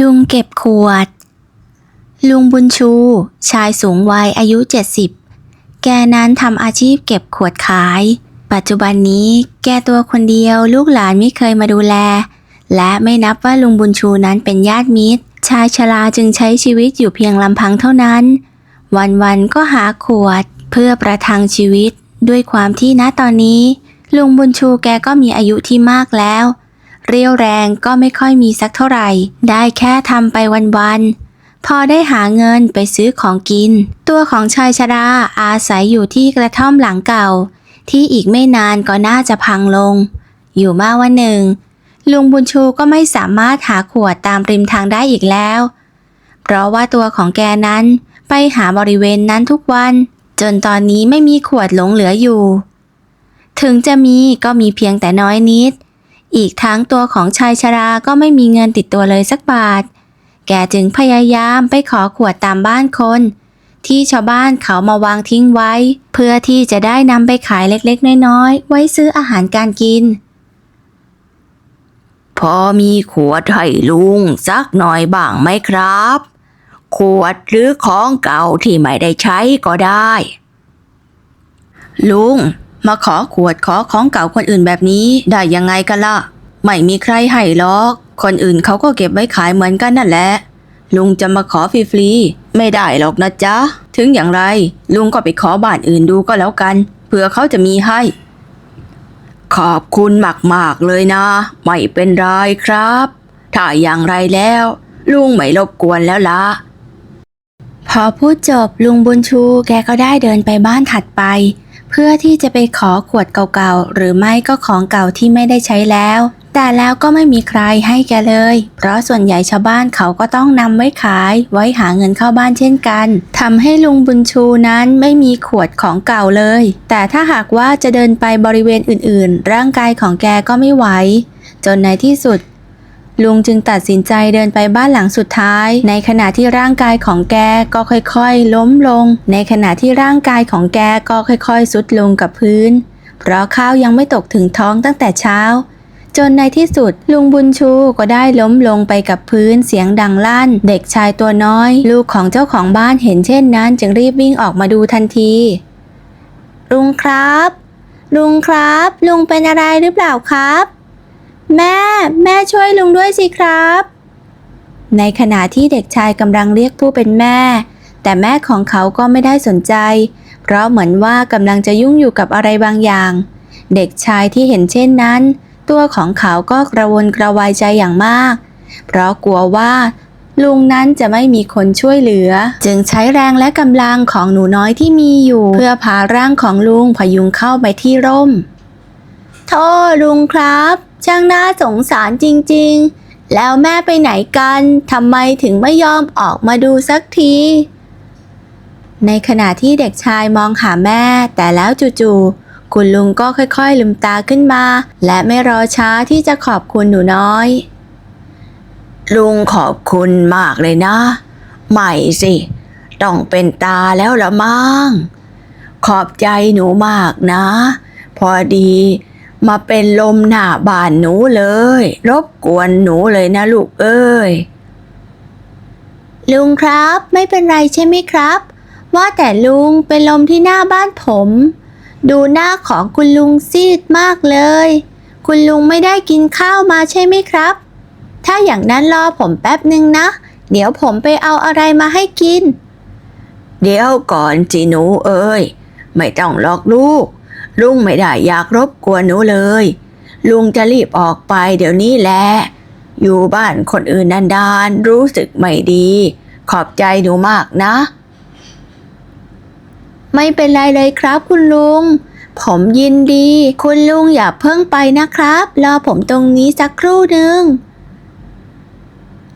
ลุงเก็บขวด ลุงบุญชู ชายสูงวัยอายุ 70 แกนั้นทำอาชีพเก็บขวดขาย ปัจจุบันนี้แกตัวคนเดียวลูกหลานไม่เคยมาดูแล และไม่นับว่าลุงบุญชูนั้นเป็นญาติมิตร ชายชราจึงใช้ชีวิตอยู่เพียงลำพังเท่านั้น วันๆก็หาขวดเพื่อประทังชีวิตด้วยความที่ณตอนนี้ ลุงบุญชูแกก็มีอายุที่มากแล้ว เรี่ยวแรงก็ไม่ค่อยมีสักเท่าไหร่ ได้แค่ทำไปวันๆ พอได้หาเงินไปซื้อของกิน ตัวของชายชราอาศัยอยู่ที่กระท่อมหลังเก่า ที่อีกไม่นานก็น่าจะพังลง อยู่มาวันหนึ่ง ลุงบุญชูก็ไม่สามารถหาขวดตามริมทางได้อีกแล้ว เพราะว่าตัวของแกนั้นไปหาบริเวณนั้นทุกวัน จนตอนนี้ไม่มีขวดหลงเหลืออยู่ ถึงจะมีก็มีเพียงแต่น้อยนิด อีกทั้งตัวของชายชราก็ไม่มีเงินติดตัวเลยสักบาท แกจึงพยายามไปขอขวดตามบ้านคน ที่ชาวบ้านเขามาวางทิ้งไว้ เพื่อที่จะได้นำไปขายเล็กๆ น้อยๆ ไว้ซื้ออาหารการกิน พอมีขวดให้ลุงสักหน่อยบ้างไหมครับ ขวดหรือของเก่าที่ไม่ได้ใช้ก็ได้ ลุงมาขอขวดขอของเก่าคนอื่นแบบนี้ได้ยังไงกันล่ะ ไม่มีใครให้หรอก คนอื่นเขาก็เก็บไว้ขายเหมือนกันนั่นแหละ ลุงจะมาขอฟรีๆไม่ได้หรอกนะจ๊ะ ถึงอย่างไร ลุงก็ไปขอบ้านอื่นดูก็แล้วกัน เผื่อเขาจะมีให้ ขอบคุณมากๆเลยนะ ไม่เป็นไรครับ ถ้าอย่างไรแล้ว ลุงไม่รบกวนแล้วละพอพูดจบลุงบุญชูแกก็ได้เดินไปบ้านถัดไป เพื่อที่จะไปขอขวดเก่าๆ หรือไม่ก็ของเก่าที่ไม่ได้ใช้แล้ว แต่แล้วก็ไม่มีใครให้แกเลย เพราะส่วนใหญ่ชาวบ้านเขาก็ต้องนำไว้ขายไว้หาเงินเข้าบ้านเช่นกันทำให้ลุงบุญชูนั้นไม่มีขวดของเก่าเลย แต่ถ้าหากว่าจะเดินไปบริเวณอื่นๆ ร่างกายของแกก็ไม่ไหวจนในที่สุด ลุงจึงตัดสินใจเดินไปบ้านหลังสุดท้าย ในขณะที่ร่างกายของแกก็ค่อยๆ ล้มลง ในขณะที่ร่างกายของแกก็ค่อยๆ สุดลงกับพื้น เพราะข้าวยังไม่ตกถึงท้องตั้งแต่เช้า จนในที่สุดลุงบุญชูก็ได้ล้มลงไปกับพื้นเสียงดังลั่น เด็กชายตัวน้อย ลูกของเจ้าของบ้านเห็นเช่นนั้น จึงรีบวิ่งออกมาดูทันที ลุงครับ ลุงครับ ลุงเป็นอะไรหรือเปล่าครับ แม่ แม่ช่วยลุงด้วยสิครับ ในขณะที่เด็กชายกำลังเรียกผู้เป็นแม่ แต่แม่ของเขาก็ไม่ได้สนใจ เพราะเหมือนว่ากำลังจะยุ่งอยู่กับอะไรบางอย่าง เด็กชายที่เห็นเช่นนั้น ตัวของเขาก็กระวนกระวายใจอย่างมาก เพราะกลัวว่าลุงนั้นจะไม่มีคนช่วยเหลือ จึงใช้แรงและกำลังของหนูน้อยที่มีอยู่ เพื่อพาร่างของลุงพยุงเข้าไปที่ร่ม โทษลุงครับ ช่างน่าสงสารจริงๆ แล้วแม่ไปไหนกันทำไมถึงไม่ยอมออกมาดูสักที ในขณะที่เด็กชายมองหาแม่ แต่แล้วจู่ๆคุณลุงก็ค่อยๆลืมตาขึ้นมา และไม่รอช้าที่จะขอบคุณหนูน้อย ลุงขอบคุณมากเลยนะไม่สิ ต้องเป็นตาแล้วละมั้งขอบใจหนูมากนะ พอดี มาเป็นลมหน้าบ้านหนูเลย รบกวนหนูเลยนะลูกเอ้ย ลุงครับ ไม่เป็นไรใช่ไหมครับ ว่าแต่ลุงเป็นลมที่หน้าบ้านผม ดูหน้าของคุณลุงซีดมากเลย คุณลุงไม่ได้กินข้าวมาใช่ไหมครับ ถ้าอย่างนั้นรอผมแป๊บหนึ่งนะ เดี๋ยวผมไปเอาอะไรมาให้กิน เดี๋ยวก่อนจีหนูเอ้ย ไม่ต้องหรอกลูก ลุงไม่ได้อยากรบกวนหนูเลย ลุงจะรีบออกไปเดี๋ยวนี้แหละ อยู่บ้านคนอื่นนานๆ รู้สึกไม่ดี ขอบใจหนูมากนะ ไม่เป็นไรเลยครับคุณลุง ผมยินดี คุณลุงอย่าเพิ่งไปนะครับ รอผมตรงนี้สักครู่หนึ่ง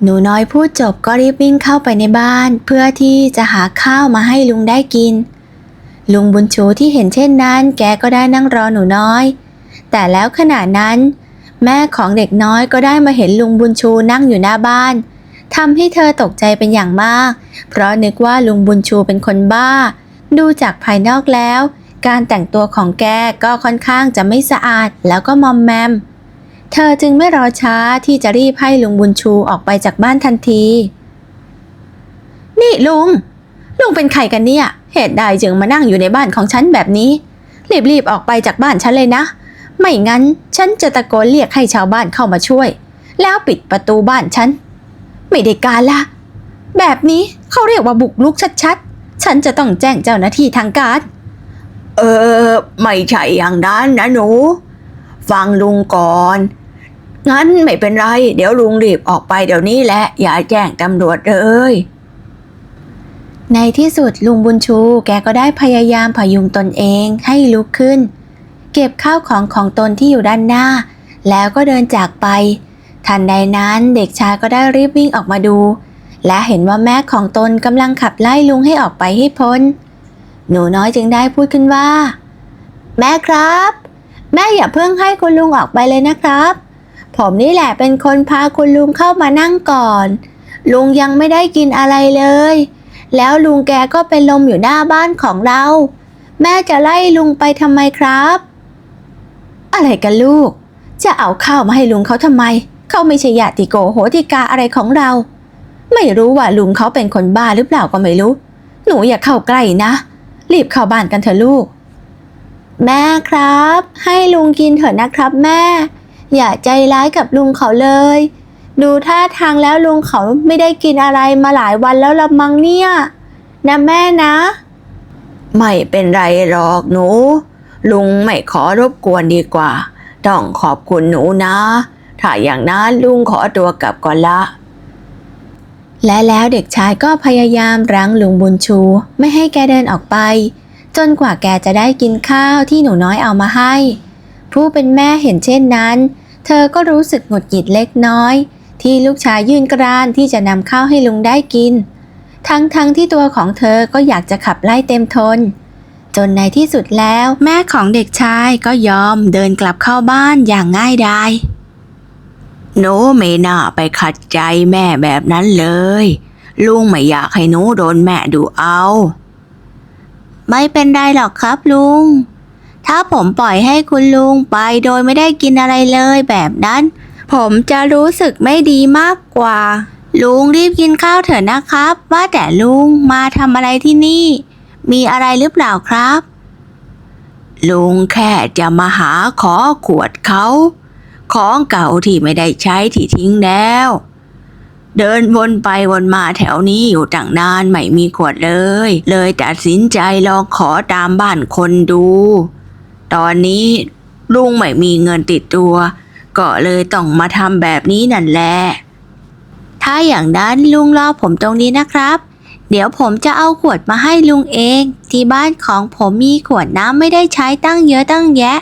หนูน้อยพูดจบก็รีบวิ่งเข้าไปในบ้าน เพื่อที่จะหาข้าวมาให้ลุงได้กิน ลุงบุญชูที่เห็นเช่นนั้น แกก็ได้นั่งรอหนูน้อย แต่แล้วขณะนั้น แม่ของเด็กน้อยก็ได้มาเห็นลุงบุญชูนั่งอยู่หน้าบ้านทำให้เธอตกใจเป็นอย่างมาก เพราะนึกว่าลุงบุญชูเป็นคนบ้า ดูจากภายนอกแล้ว การแต่งตัวของแกก็ค่อนข้างจะไม่สะอาดแล้วก็มอมแมม เธอจึงไม่รอช้าที่จะรีบให้ลุงบุญชูออกไปจากบ้านทันที นี่ลุง ลุงเป็นใครกันเนี่ย เหตุใดจึงมานั่งอยู่ในบ้านของฉันแบบนี้ รีบๆออกไปจากบ้านฉันเลยนะ ไม่งั้นฉันจะตะโกนเรียกให้ชาวบ้านเข้ามาช่วย แล้วปิดประตูบ้านฉัน ไม่ได้การละ แบบนี้เขาเรียกว่าบุกลุกชัดๆ ฉันจะต้องแจ้งเจ้าหน้าที่ทางการ เออ ไม่ใช่อย่างนั้นนะหนู ฟังลุงก่อนงั้นไม่เป็นไร เดี๋ยวลุงรีบออกไปเดี๋ยวนี้แหละ อย่าแจ้งตำรวจเลย ในที่สุดลุงบุญชูแกก็ได้พยายามพยุงตนเองให้ลุกขึ้น เก็บข้าวของของตนที่อยู่ด้านหน้า แล้วก็เดินจากไป ทันใดนั้นเด็กชายก็ได้รีบวิ่งออกมาดู และเห็นว่าแม่ของตนกำลังขับไล่ลุงให้ออกไปให้พ้น หนูน้อยจึงได้พูดขึ้นว่า แม่ครับ แม่อย่าเพิ่งให้คุณลุงออกไปเลยนะครับ ผมนี่แหละเป็นคนพาคุณลุงเข้ามานั่งก่อน ลุงยังไม่ได้กินอะไรเลย แล้วลุงแกก็เป็นลมอยู่หน้าบ้านของเรา แม่จะไล่ลุงไปทำไมครับ อะไรกันลูก จะเอาข้าวมาให้ลุงเขาทำไม เขาไม่ใช่ญาติโกโหติกาอะไรของเรา ไม่รู้ว่าลุงเขาเป็นคนบ้าหรือเปล่าก็ไม่รู้ หนูอย่าเข้าใกล้นะ รีบเข้าบ้านกันเถอะลูก แม่ครับ ให้ลุงกินเถอะนะครับแม่ อย่าใจร้ายกับลุงเขาเลย ดูท่าทางแล้วลุงเขาไม่ได้กินอะไรมาหลายวันแล้วละมังเนี่ยนะแม่นะ ไม่เป็นไรหรอกหนู ลุงไม่ขอรบกวนดีกว่า ต้องขอบคุณหนูนะ ถ้าอย่างนั้นลุงขอตัวกลับก่อนละ และแล้วเด็กชายก็พยายามรั้งลุงบุญชู ไม่ให้แกเดินออกไป จนกว่าแกจะได้กินข้าวที่หนูน้อยเอามาให้ ผู้เป็นแม่เห็นเช่นนั้น เธอก็รู้สึกหงุดหงิดเล็กน้อย ที่ลูกชายยื่นกรานที่จะนำข้าวให้ลุงได้กิน ทั้งๆทที่ตัวของเธอก็อยากจะขับไล่เต็มทน จนในที่สุดแล้วแม่ของเด็กชายก็ยอมเดินกลับเข้าบ้านอย่างง่ายดายหนูไม่น่าไปขัดใจแม่แบบนั้นเลย ลุงไม่อยากให้หนูโดนแม่ดูเอา ไม่เป็นไรหรอกครับลุง ถ้าผมปล่อยให้คุณลุงไปโดยไม่ได้กินอะไรเลยแบบนั้น ผมจะรู้สึกไม่ดีมากกว่า ลุงรีบกินข้าวเถอะนะครับ ว่าแต่ลุงมาทำอะไรที่นี่ มีอะไรหรือเปล่าครับ ลุงแค่จะมาหาขอขวดเขาของเก่าที่ไม่ได้ใช้ที่ทิ้งแล้ว เดินวนไปวนมาแถวนี้อยู่ตั้งนานไม่มีขวดเลย เลยตัดสินใจลองขอตามบ้านคนดู ตอนนี้ลุงไม่มีเงินติดตัว ก็เลยต้องมาทำแบบนี้นั่นแหละ ถ้าอย่างนั้นลุงรอผมตรงนี้นะครับ เดี๋ยวผมจะเอาขวดมาให้ลุงเอง ที่บ้านของผมมีขวดน้ำไม่ได้ใช้ตั้งเยอะตั้งแยะ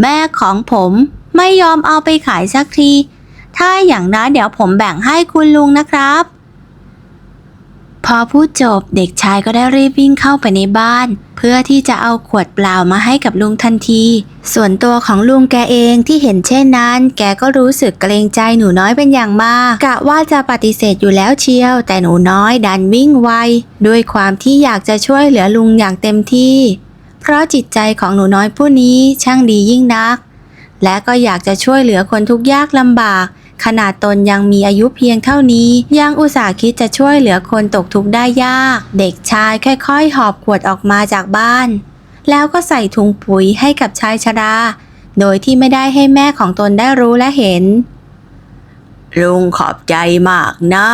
แม่ของผมไม่ยอมเอาไปขายสักที ถ้าอย่างนั้นเดี๋ยวผมแบ่งให้คุณลุงนะครับ พอพูดจบเด็กชายก็ได้รีบวิ่งเข้าไปในบ้าน เพื่อที่จะเอาขวดเปล่ามาให้กับลุงทันที ส่วนตัวของลุงแกเองที่เห็นเช่นนั้น แกก็รู้สึกเกรงใจหนูน้อยเป็นอย่างมาก กะว่าจะปฏิเสธอยู่แล้วเชียว แต่หนูน้อยดันวิ่งไวด้วยความที่อยากจะช่วยเหลือลุงอย่างเต็มที่ เพราะจิตใจของหนูน้อยผู้นี้ช่างดียิ่งนัก และก็อยากจะช่วยเหลือคนทุกยากลำบาก ขนาดตนยังมีอายุเพียงเท่านี้ ยังอุตส่าห์คิดจะช่วยเหลือคนตกทุกข์ได้ยาก เด็กชายค่อยๆ หอบขวดออกมาจากบ้าน แล้วก็ใส่ถุงปุ๋ยให้กับชายชราโดยที่ไม่ได้ให้แม่ของตนได้รู้และเห็น ลุงขอบใจมากนะ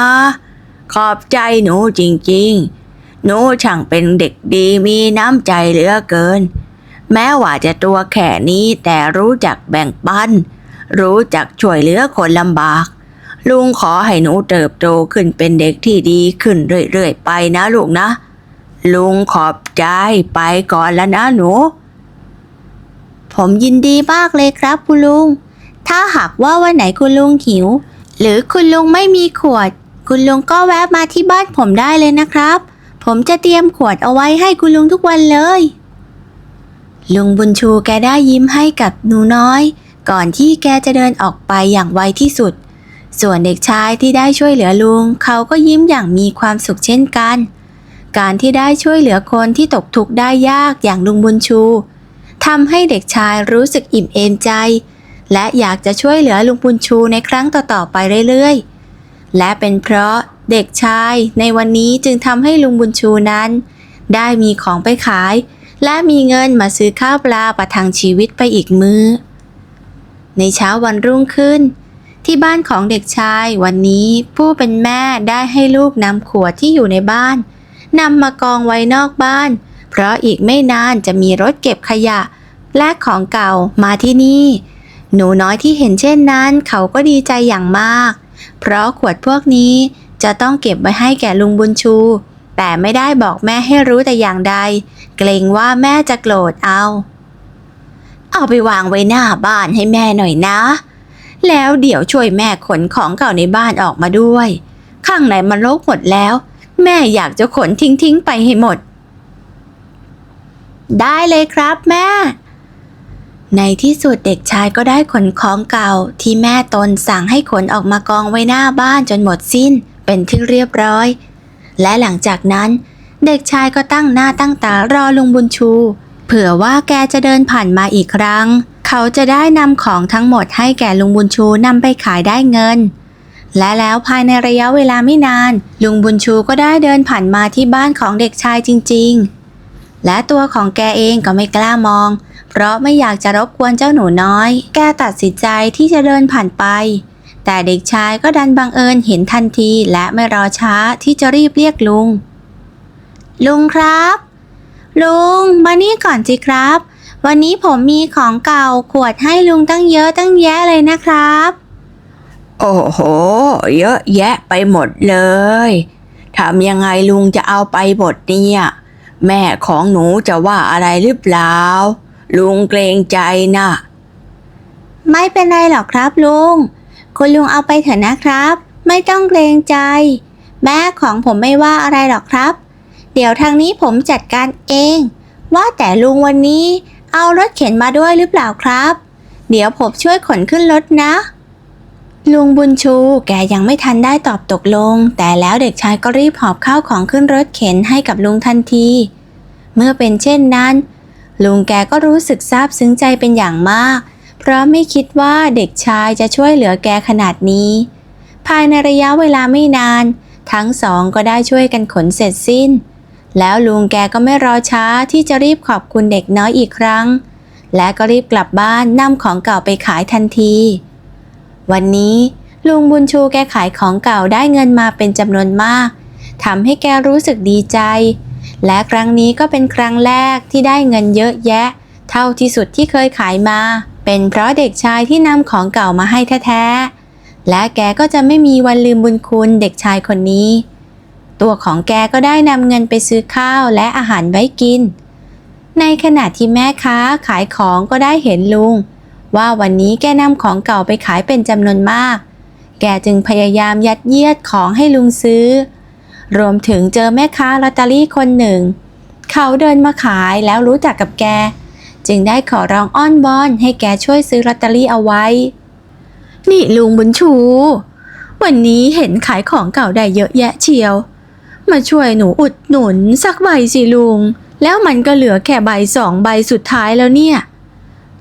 ขอบใจหนูจริงๆ หนูช่างเป็นเด็กดีมีน้ำใจเหลือเกิน แม้ว่าจะตัวแค่นี้แต่รู้จักแบ่งปัน รู้จักช่วยเหลือคนลำบาก ลุงขอให้หนูเติบโตขึ้นเป็นเด็กที่ดีขึ้นเรื่อยๆไปนะลูกนะ ลุงขอบใจไปก่อนแล้วนะหนู ผมยินดีมากเลยครับคุณลุง ถ้าหากว่าวันไหนคุณลุงหิว หรือคุณลุงไม่มีขวด คุณลุงก็แวะมาที่บ้านผมได้เลยนะครับ ผมจะเตรียมขวดเอาไว้ให้คุณลุงทุกวันเลยลุงบุญชูแกได้ยิ้มให้กับหนูน้อย ก่อนที่แกจะเดินออกไปอย่างไวที่สุด ส่วนเด็กชายที่ได้ช่วยเหลือลุง เขาก็ยิ้มอย่างมีความสุขเช่นกัน การที่ได้ช่วยเหลือคนที่ตกทุกข์ได้ยากอย่างลุงบุญชูทำให้เด็กชายรู้สึกอิ่มเอมใจ และอยากจะช่วยเหลือลุงบุญชูในครั้งต่อๆไปเรื่อยๆ และเป็นเพราะเด็กชายในวันนี้จึงทำให้ลุงบุญชูนั้น ได้มีของไปขาย และมีเงินมาซื้อข้าวปลาประทังชีวิตไปอีกมือ้อ ในเช้าวันรุ่งขึ้น ที่บ้านของเด็กชายวันนี้ผู้เป็นแม่ได้ให้ลูกนำขวดที่อยู่ในบ้านนำมากองไว้นอกบ้าน เพราะอีกไม่นานจะมีรถเก็บขยะ และของเก่ามาที่นี่ หนูน้อยที่เห็นเช่นนั้น เขาก็ดีใจอย่างมาก เพราะขวดพวกนี้จะต้องเก็บไว้ให้แก่ลุงบุญชู แต่ไม่ได้บอกแม่ให้รู้แต่อย่างใด เกรงว่าแม่จะโกรธเอา เอาไปวางไว้หน้าบ้านให้แม่หน่อยนะ แล้วเดี๋ยวช่วยแม่ขนของเก่าในบ้านออกมาด้วย ข้างในมันรกหมดแล้ว แม่อยากจะขนทิ้งๆไปให้หมด ได้เลยครับแม่ ในที่สุดเด็กชายก็ได้ขนของเก่าที่แม่ตนสั่งให้ขนออกมากองไว้หน้าบ้านจนหมดสิ้นเป็นที่เรียบร้อย และหลังจากนั้น เด็กชายก็ตั้งหน้าตั้งตารอลุงบุญชู ผื่อว่าแกจะเดินผ่านมาอีกครั้ง เขาจะได้นำของทั้งหมดให้แก่ลุงบุญชูนำไปขายได้เงิน และแล้วภายในระยะเวลาไม่นาน ลุงบุญชูก็ได้เดินผ่านมาที่บ้านของเด็กชายจริง ๆ และตัวของแกเองก็ไม่กล้ามอง เพราะไม่อยากจะรบกวนเจ้าหนูน้อย แกตัดสินใจที่จะเดินผ่านไป แต่เด็กชายก็ดันบังเอิญเห็นทันทีและไม่รอช้าที่จะรีบเรียกลุง ลุงครับ ลุงมานี่ก่อนสิครับ วันนี้ผมมีของเก่าขวดให้ลุงตั้งเยอะตั้งแยะเลยนะครับ โอ้โห เยอะแยะไปหมดเลยทำยังไงลุงจะเอาไปหมดเนี่ย แม่ของหนูจะว่าอะไรหรือเปล่า ลุงเกรงใจนะไม่เป็นไรหรอกครับลุง คุณลุงเอาไปเถอะนะครับ ไม่ต้องเกรงใจ แม่ของผมไม่ว่าอะไรหรอกครับ เดี๋ยวทางนี้ผมจัดการเอง ว่าแต่ลุงวันนี้เอารถเข็นมาด้วยหรือเปล่าครับ เดี๋ยวผมช่วยขนขึ้นรถนะ ลุงบุญชูแกยังไม่ทันได้ตอบตกลง แต่แล้วเด็กชายก็รีบหอบข้าวของขึ้นรถเข็นให้กับลุงทันที เมื่อเป็นเช่นนั้น ลุงแกก็รู้สึกซาบซึ้งใจเป็นอย่างมาก เพราะไม่คิดว่าเด็กชายจะช่วยเหลือแกขนาดนี้ ภายในระยะเวลาไม่นาน ทั้งสองก็ได้ช่วยกันขนเสร็จสิ้น แล้วลุงแกก็ไม่รอช้าที่จะรีบขอบคุณเด็กน้อยอีกครั้ง และก็รีบกลับบ้านนำของเก่าไปขายทันที วันนี้ลุงบุญชูแกขายของเก่าได้เงินมาเป็นจำนวนมากทำให้แกรู้สึกดีใจ และครั้งนี้ก็เป็นครั้งแรกที่ได้เงินเยอะแยะ เท่าที่สุดที่เคยขายมา เป็นเพราะเด็กชายที่นำของเก่ามาให้แท้ๆและแกก็จะไม่มีวันลืมบุญคุณเด็กชายคนนี้ ตัวของแกก็ได้นำเงินไปซื้อข้าวและอาหารไว้กิน ในขณะที่แม่ค้าขายของก็ได้เห็นลุง ว่าวันนี้แกนำของเก่าไปขายเป็นจำนวนมาก แกจึงพยายามยัดเยียดของให้ลุงซื้อ รวมถึงเจอแม่ค้าลอตเตอรี่คนหนึ่ง เขาเดินมาขายแล้วรู้จักกับแก จึงได้ขอร้องอ้อนวอนให้แกช่วยซื้อลอตเตอรี่เอาไว้ นี่ลุงบุญชูวันนี้เห็นขายของเก่าได้เยอะแยะเชียว มาช่วยหนูอุดหนุนสักใบสิลุง แล้วมันก็เหลือแค่ใบสองใบสุดท้ายแล้วเนี่ย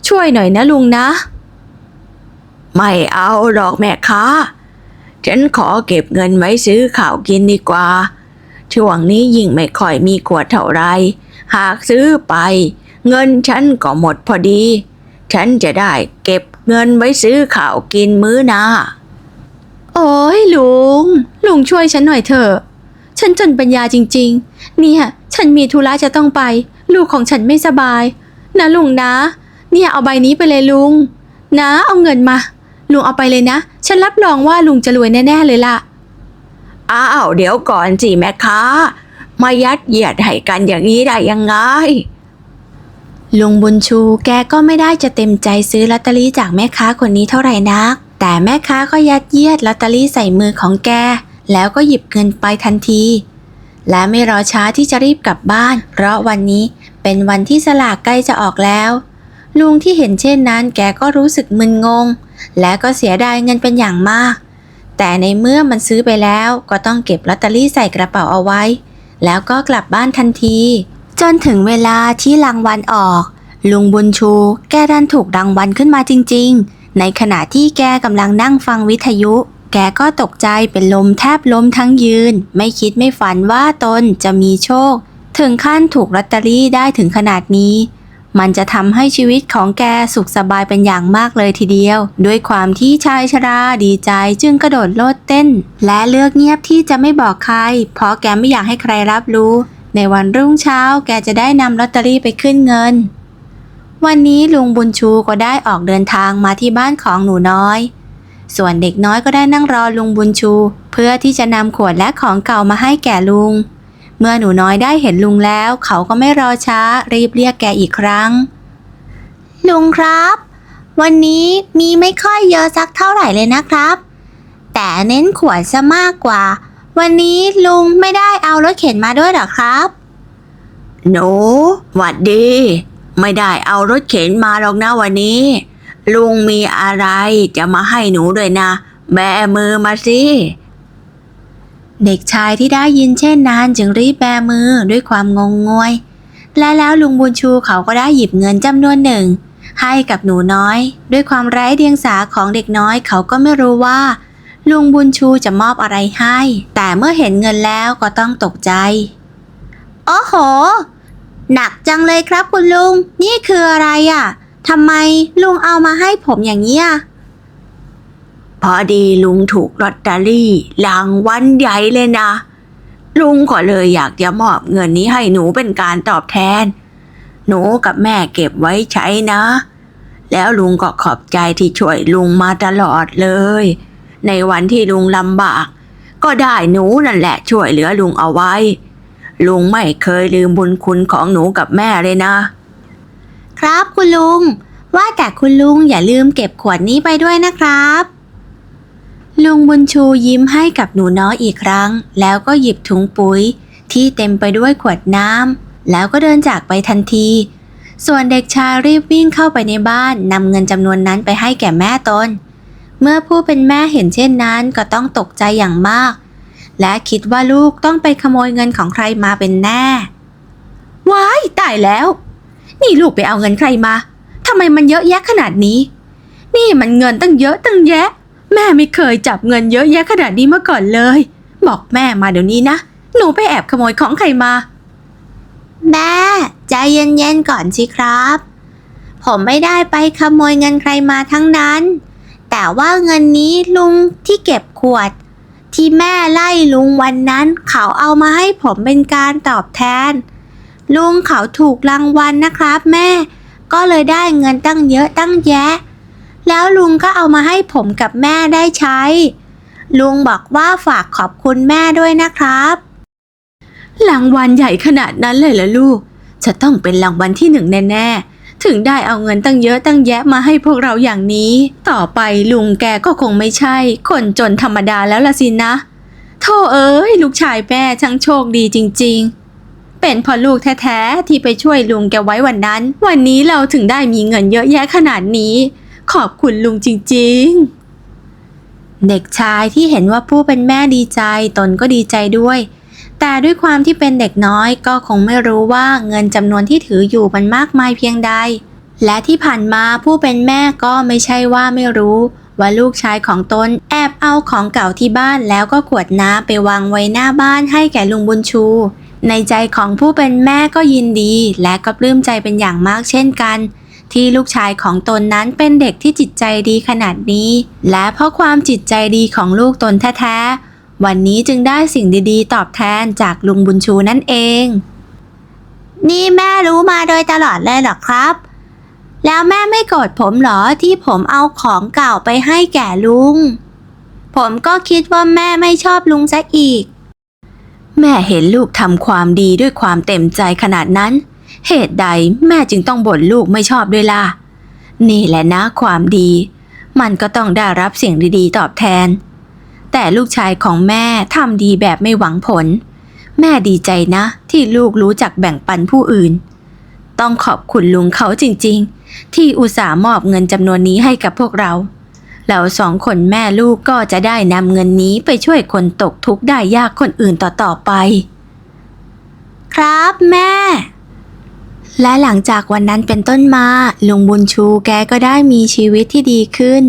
ช่วยหน่อยนะลุงนะ ไม่เอาหรอกแม่ค้า ฉันขอเก็บเงินไว้ซื้อข้าวกินดีกว่า ช่วงนี้ยิ่งไม่ค่อยมีขวดเท่าไร หากซื้อไป เงินฉันก็หมดพอดี ฉันจะได้เก็บเงินไว้ซื้อข้าวกินมื้อหน้าโอ้ยลุง ลุงช่วยฉันหน่อยเถอะ ฉันจนปัญญาจริง ๆ เนี่ยฉันมีธุระจะต้องไป ลูกของฉันไม่สบาย นะลุงนะ เนี่ยเอาใบนี้ไปเลยลุง นะ เอาเงินมา ลุงเอาไปเลยนะ ฉันรับรองว่าลุงจะรวยแน่ ๆ เลยล่ะ อ้าวเดี๋ยวก่อนสิแม่ค้ามายัดเยียดให้กันอย่างนี้ได้ยังไงลุงบุญชูแกก็ไม่ได้จะเต็มใจซื้อลอตเตอรี่จากแม่ค้าคนนี้เท่าไหร่นัก แต่แม่ค้าก็ยัดเยียดลอตเตอรี่ใส่มือของแก แล้วก็หยิบเงินไปทันที และไม่รอช้าที่จะรีบกลับบ้าน เพราะวันนี้เป็นวันที่สลากใกล้จะออกแล้ว ลุงที่เห็นเช่นนั้นแกก็รู้สึกมึนงง และก็เสียดายเงินเป็นอย่างมาก แต่ในเมื่อมันซื้อไปแล้วก็ต้องเก็บลอตเตอรี่ใส่กระเป๋าเอาไว้ แล้วก็กลับบ้านทันที จนถึงเวลาที่รางวัลออก ลุงบุญชู แกดันถูกรางวัลขึ้นมาจริง ๆ ในขณะที่แกกำลังนั่งฟังวิทยุ แกก็ตกใจเป็นลมแทบล้มทั้งยืน ไม่คิดไม่ฝันว่าตนจะมีโชค ถึงขั้นถูกลอตเตอรี่ได้ถึงขนาดนี้ มันจะทำให้ชีวิตของแกสุขสบายเป็นอย่างมากเลยทีเดียว ด้วยความที่ชายชราดีใจจึงกระโดดโลดเต้น และเลือกเงียบที่จะไม่บอกใคร เพราะแกไม่อยากให้ใครรับรู้ ในวันรุ่งเช้าแกจะได้นำลอตเตอรี่ไปขึ้นเงิน วันนี้ลุงบุญชูก็ได้ออกเดินทางมาที่บ้านของหนูน้อย ส่วนเด็กน้อยก็ได้นั่งรอลุงบุญชู เพื่อที่จะนำขวดและของเก่ามาให้แก่ลุง เมื่อหนูน้อยได้เห็นลุงแล้ว เขาก็ไม่รอช้า รีบเรียกแกอีกครั้ง ลุงครับ วันนี้มีไม่ค่อยเยอะสักเท่าไหร่เลยนะครับ แต่เน้นขวดซะมากกว่า วันนี้ลุงไม่ได้เอารถเข็นมาด้วยหรอครับหนูหวัดดี ไม่ได้เอารถเข็นมาหรอกนะวันนี้ ลุงมีอะไรจะมาให้หนูด้วยนะ แบมือมาสิเด็กชายที่ได้ยินเช่นนั้นจึงรีบแบมือด้วยความงงงวย และแล้วลุงบุญชูเขาก็ได้หยิบเงินจำนวนหนึ่ง ให้กับหนูน้อย ด้วยความไร้เดียงสาของเด็กน้อยเขาก็ไม่รู้ว่า ลุงบุญชูจะมอบอะไรให้ แต่เมื่อเห็นเงินแล้วก็ต้องตกใจโอ้โห หนักจังเลยครับคุณลุง นี่คืออะไรอะ ทำไมลุงเอามาให้ผมอย่างนี้อะพอดีลุงถูกลอตเตอรี่รางวัลใหญ่เลยนะ ลุงก็เลยอยากจะมอบเงินนี้ให้หนูเป็นการตอบแทน หนูกับแม่เก็บไว้ใช้นะ แล้วลุงก็ขอบใจที่ช่วยลุงมาตลอดเลย ในวันที่ลุงลำบาก ก็ได้หนูนั่นแหละช่วยเหลือลุงเอาไว้ ลุงไม่เคยลืมบุญคุณของหนูกับแม่เลยนะ ครับ คุณลุง ว่าแต่คุณลุงอย่าลืมเก็บขวดนี้ไปด้วยนะครับ ลุงบุญชูยิ้มให้กับหนูน้อยอีกครั้ง แล้วก็หยิบถุงปุ๋ย ที่เต็มไปด้วยขวดน้ำแล้วก็เดินจากไปทันที ส่วนเด็กชายรีบวิ่งเข้าไปในบ้านนำเงินจำนวนนั้นไปให้แก่แม่ตน เมื่อผู้เป็นแม่เห็นเช่นนั้นก็ต้องตกใจอย่างมาก และคิดว่าลูกต้องไปขโมยเงินของใครมาเป็นแน่ว้ายตายแล้ว นี่ลูกไปเอาเงินใครมาทำไมมันเยอะแยะขนาดนี้ นี่มันเงินตั้งเยอะตั้งแยะ แม่ไม่เคยจับเงินเยอะแยะขนาดนี้มาก่อนเลย บอกแม่มาเดี๋ยวนี้นะ หนูไปแอบขโมยของใครมา แม่ใจเย็นๆก่อนสิครับ ผมไม่ได้ไปขโมยเงินใครมาทั้งนั้น แต่ว่าเงินนี้ลุงที่เก็บขวด ที่แม่ไล่ลุงวันนั้น เขาเอามาให้ผมเป็นการตอบแทน ลุงเขาถูกรางวัลนะครับแม่ ก็เลยได้เงินตั้งเยอะตั้งแยะ แล้วลุงก็เอามาให้ผมกับแม่ได้ใช้ ลุงบอกว่าฝากขอบคุณแม่ด้วยนะครับรางวัลใหญ่ขนาดนั้นเลยเหรอลูก จะต้องเป็นรางวัลที่หนึ่งแน่ๆ ถึงได้เอาเงินตั้งเยอะตั้งแยะมาให้พวกเราอย่างนี้ ต่อไปลุงแกก็คงไม่ใช่ คนจนธรรมดาแล้วล่ะสินะโธ่เอ้ย ลูกชายแม่ช่างโชคดีจริง ๆ เป็นเพอลูกแท้ๆที่ไปช่วยลุงแกไว้วันนั้น วันนี้เราถึงได้มีเงินเยอะแยะขนาดนี้ ขอบคุณลุงจริง ๆ เด็กชายที่เห็นว่าผู้เป็นแม่ดีใจตนก็ดีใจด้วย แต่ด้วยความที่เป็นเด็กน้อยก็คงไม่รู้ว่าเงินจำนวนที่ถืออยู่มันมากมายเพียงใด และที่ผ่านมาผู้เป็นแม่ก็ไม่ใช่ว่าไม่รู้ว่าลูกชายของตนแอบเอาของเก่าที่บ้านแล้วก็ขวดน้ำไปวางไว้หน้าบ้านให้แก่ลุงบุญชู ในใจของผู้เป็นแม่ก็ยินดีและก็ปลื้มใจเป็นอย่างมากเช่นกัน ที่ลูกชายของตนนั้นเป็นเด็กที่จิตใจดีขนาดนี้ และเพราะความจิตใจดีของลูกตนแท้ๆวันนี้จึงได้สิ่งดีๆ ตอบแทนจากลุงบุญชูนั่นเอง นี่แม่รู้มาโดยตลอดเลยเหรอครับ แล้วแม่ไม่โกรธผมเหรอที่ผมเอาของเก่าไปให้แก่ลุง ผมก็คิดว่าแม่ไม่ชอบลุงซะอีก แม่เห็นลูกทำความดีด้วยความเต็มใจขนาดนั้น เหตุใดแม่จึงต้องบ่นลูกไม่ชอบด้วยล่ะ นี่แหละนะความดี มันก็ต้องได้รับสิ่งดีๆตอบแทน แต่ลูกชายของแม่ทำดีแบบไม่หวังผล แม่ดีใจนะที่ลูกรู้จักแบ่งปันผู้อื่น ต้องขอบคุณลุงเขาจริงๆ ที่อุตส่าห์มอบเงินจำนวนนี้ให้กับพวกเรา เราสองคนแม่ลูกก็จะได้นำเงินนี้ไปช่วยคนตกทุกข์ได้ยากคนอื่นต่อๆไป ครับแม่ และหลังจากวันนั้นเป็นต้นมาลุงบุญชูแกก็ได้มีชีวิตที่ดีขึ้น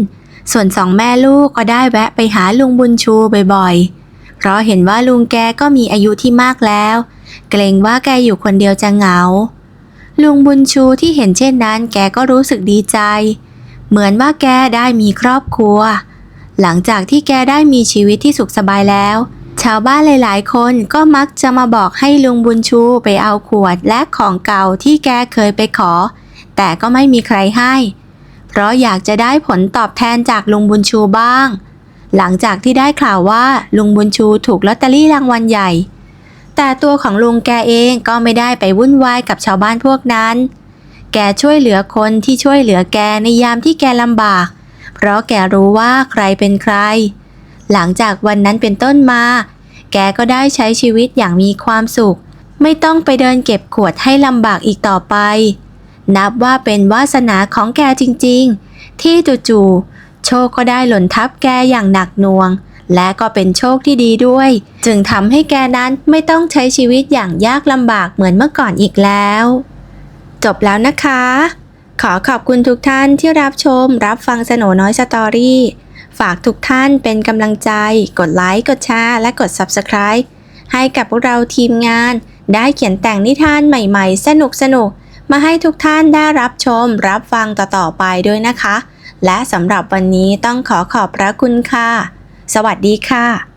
ส่วนสองแม่ลูกก็ได้แวะไปหาลุงบุญชูบ่อยๆ เพราะเห็นว่าลุงแกก็มีอายุที่มากแล้ว เกรงว่าแกอยู่คนเดียวจะเหงาลุงบุญชูที่เห็นเช่นนั้นแกก็รู้สึกดีใจ เหมือนว่าแกได้มีครอบครัว หลังจากที่แกได้มีชีวิตที่สุขสบายแล้ว ชาวบ้านหลาย ๆ คนก็มักจะมาบอกให้ลุงบุญชูไปเอาขวดและของเก่าที่แกเคยไปขอ แต่ก็ไม่มีใครให้ เพราะอยากจะได้ผลตอบแทนจากลุงบุญชูบ้าง หลังจากที่ได้ข่าวว่าลุงบุญชูถูกลอตเตอรี่รางวัลใหญ่ แต่ตัวของลุงแกเองก็ไม่ได้ไปวุ่นวายกับชาวบ้านพวกนั้น แกช่วยเหลือคนที่ช่วยเหลือแกในยามที่แกลำบาก เพราะแกรู้ว่าใครเป็นใคร หลังจากวันนั้นเป็นต้นมา แกก็ได้ใช้ชีวิตอย่างมีความสุข ไม่ต้องไปเดินเก็บขวดให้ลำบากอีกต่อไป นับว่าเป็นวาสนาของแกจริงๆ ที่จู่ๆโชคก็ได้หล่นทับแกอย่างหนักหน่วง และก็เป็นโชคที่ดีด้วย จึงทำให้แกนั้นไม่ต้องใช้ชีวิตอย่างยากลำบากเหมือนเมื่อก่อนอีกแล้ว จบแล้วนะคะ ขอขอบคุณทุกท่านที่รับชมรับฟังสโนน้อยสตอรี่ ฝากทุกท่านเป็นกำลังใจ กดไลค์ กดแชร์ และกด Subscribe ให้กับพวกเราทีมงาน ได้เขียนแต่งนิทานใหม่ๆ สนุกๆมาให้ทุกท่านได้รับชม รับฟังต่อๆไปด้วยนะคะ และสำหรับวันนี้ต้องขอขอบพระคุณค่ะ สวัสดีค่ะ